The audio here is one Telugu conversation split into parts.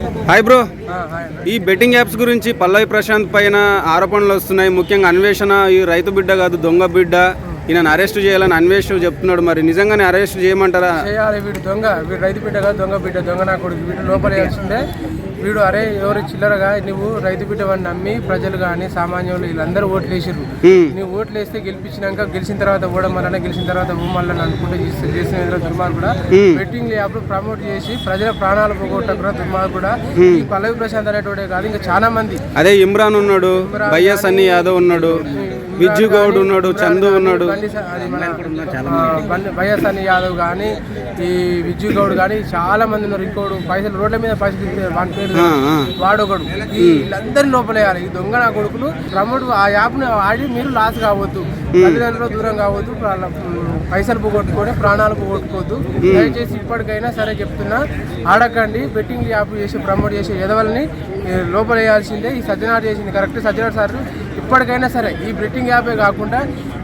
Hi bro. ఈ బెట్టింగ్ యాప్స్ గురించి పల్లవి ప్రశాంత్ పైన ఆరోపణలు వస్తున్నాయి. ముఖ్యంగా అన్వేషణ ఈ రైతు బిడ్డ కాదు దొంగ బిడ్డ. ఈయన అరెస్ట్ చేయాలని అన్వేషణ చెప్తున్నాడు మరి. నిజంగానే అరెస్ట్ చేయమంటారా? చేయాలి వీడు దొంగ. వీడు రైతు బిడ్డ కాదు దొంగ బిడ్డ దొంగ నా కొడుకు. వీడు లోపల వేయాల్సిందే. వీడు అరే ఎవరు చిల్లరగా? నువ్వు రైతు బిడ్డ వాడిని నమ్మి ప్రజలు కానీ సామాన్యులు వీళ్ళందరూ ఓట్లు వేసిర్రు. హ్మ్. నువ్వు ఓట్లు వేస్తే గెలిపించినాక గెలిచిన తర్వాత ఓడం వలన గెలిచిన తర్వాత భూమల్లని అనుకుంటే చేసిన దుర్మార్గుడా. బెట్టింగ్ యాప్ ప్రమోట్ చేసి ప్రజల ప్రాణాలు పోగొట్టకురా దుర్మార్గుడా ఈ పల్లవి ప్రశాంత్ అనేటోడే కాదు ఇంకా చాలా మంది. అదే ఇమ్రాన్ ఉన్నాడు భయ్యా సన్నీ యాదవ్ ఉన్నాడు. విజ్జు గౌడ్ ఉన్నాడు చందు ఉన్నాడు. వైఎస్ అని యాదవ్ కానీ ఈ విజ్జు గౌడ్ కానీ చాలా మంది ఉన్నారు. ఇంకోడు పైసలు రోడ్ల మీద పైసలు పేరు ఆ, ఆ. వాడొకడు. ఈ వీళ్ళందరినీ లోపలేయాలి ఈ దొంగ నా కొడుకులు ప్రమోట్ ఆ యాప్ని ఆడి మీరు లాస్ కావద్దు. తల్లిదండ్రులు దూరం కావద్దు. పైసలు పోగొట్టుకొని ప్రాణాలు పోగొట్టుకోవద్దు. దయచేసి ఇప్పటికైనా సరే చెప్తున్నా ఆడకండి. బెట్టింగ్ యాప్ చేసి ప్రమోట్ చేసే ఎదవల్ని లోపలేయాల్సిందే. ఈ సజ్జనాడు చేసింది కరెక్ట్ సజ్జనాడు సార్. ఇప్పటికైనా సరే ఈ బెట్టింగ్ యాపే కాకుండా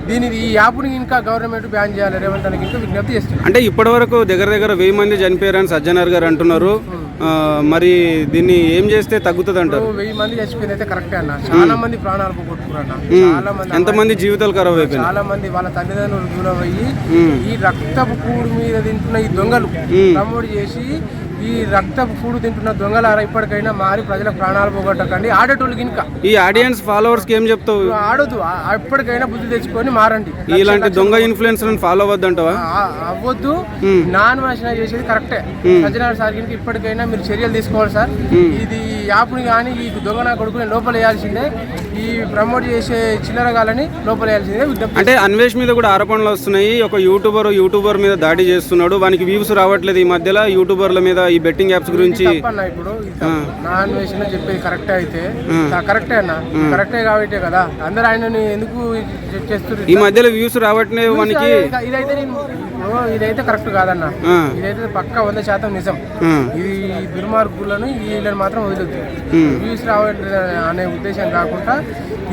దీని ఈ యాప్ని ఇంకా గవర్నమెంట్ బ్యాన్ చేయాలి. రేవంత్ అని ఇంకా విజ్ఞప్తి చేస్తున్నాను అంటే ఇప్పటి వరకు దగ్గర దగ్గర వెయ్యి మంది చనిపోయారని సజ్జనర్ గారు అంటున్నారు. ఆ, మరి దీన్ని ఏం చేస్తే తగ్గుతుంది అంటారు? వెయ్యి మంది చచ్చిపోయింది అయితే కరెక్టే అన్న. చాలా మంది ప్రాణాలు పోగొట్టుకున్నారు చాలా మంది ఎంతమంది జీవితాలు ఖరాబ్ అయిపోయినాయి? చాలా మంది వాళ్ళ తల్లిదండ్రులు దూరం అయ్యి. ఈ రక్తపు కూడు మీద తింటున్న ఈ దొంగలు ప్రమోట్ చేసి ఈ రక్తపు కూడు తింటున్న దొంగలారా ఇప్పటికైనా మారి ప్రజల ప్రాణాలు పోగొట్టకండి. ఆడేటోళ్ళకి ఇంకా. ఈ ఆడియన్స్ ఫాలోవర్స్కి ఏం చెప్తావు? ఆడొద్దు. ఆ- ఎప్పటికైనా బుద్ధి తెచ్చుకొని మారండి. ఇలాంటి దొంగ ఇన్ఫ్లుయెన్సర్ ఫాలో అవ్వద్దంటావా? అవ్వద్దు. నాన్ వాసన చేసేది కరెక్టే. సజ్జనాడు సార్ గిరికి ఇప్పటికైనా మీరు చర్యలు తీసుకోవాలి సార్. ఇది యాప్ని కానీ ఈ దొంగ నా కొడుకుని లోపల వేయాల్సిందే ఈ ప్రమోట్ చేసే చిల్లరగాలని లోపల వేయాల్సిందే అంటే అన్వేష్ మీద కూడా ఆరోపణలు వస్తున్నాయి. ఒక యూట్యూబర్ యూట్యూబర్ మీద దాడి చేస్తున్నాడు. వానికి వ్యూస్ రావట్లేదు ఈ మధ్యలో. యూట్యూబర్ల మీద ఈ బెట్టింగ్ యాప్స్ గురించి ఇప్పుడు. నాన్ వేసిన చెప్పేది కరెక్టే అయితే కరెక్టే అన్న. కరెక్టే కాబట్టి కదా అందరు ఆయనని ఎందుకు చేస్తున్నారు ఈ మధ్యలో వ్యూస్ రావట్లేదు ఇక ఇదైతే నేను ఇదైతే కరెక్ట్ కాదన్న. ఇదైతే పక్క వంద శాతం నిజం. ఇది దుర్మార్గులను వీళ్ళని మాత్రం వదిలేదు వ్యూస్ రావట్లేదు అనే ఉద్దేశం కాకుండా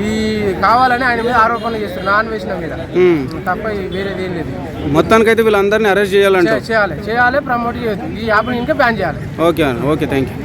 ఈ కావాలని ఆయన మీద ఆరోపణలు చేస్తారు నాన్ వేసిన మీద. తప్ప వేరేది ఏం లేదు. మొత్తానికైతే వీళ్ళందరినీ అరెస్ట్ చేయాలంట చేయాలి. చేయాలి ప్రమోట్ చేయొద్దు. ఈ యాప్ని ఇంకా బ్యాన్ చేయాలి. Okay okay thank you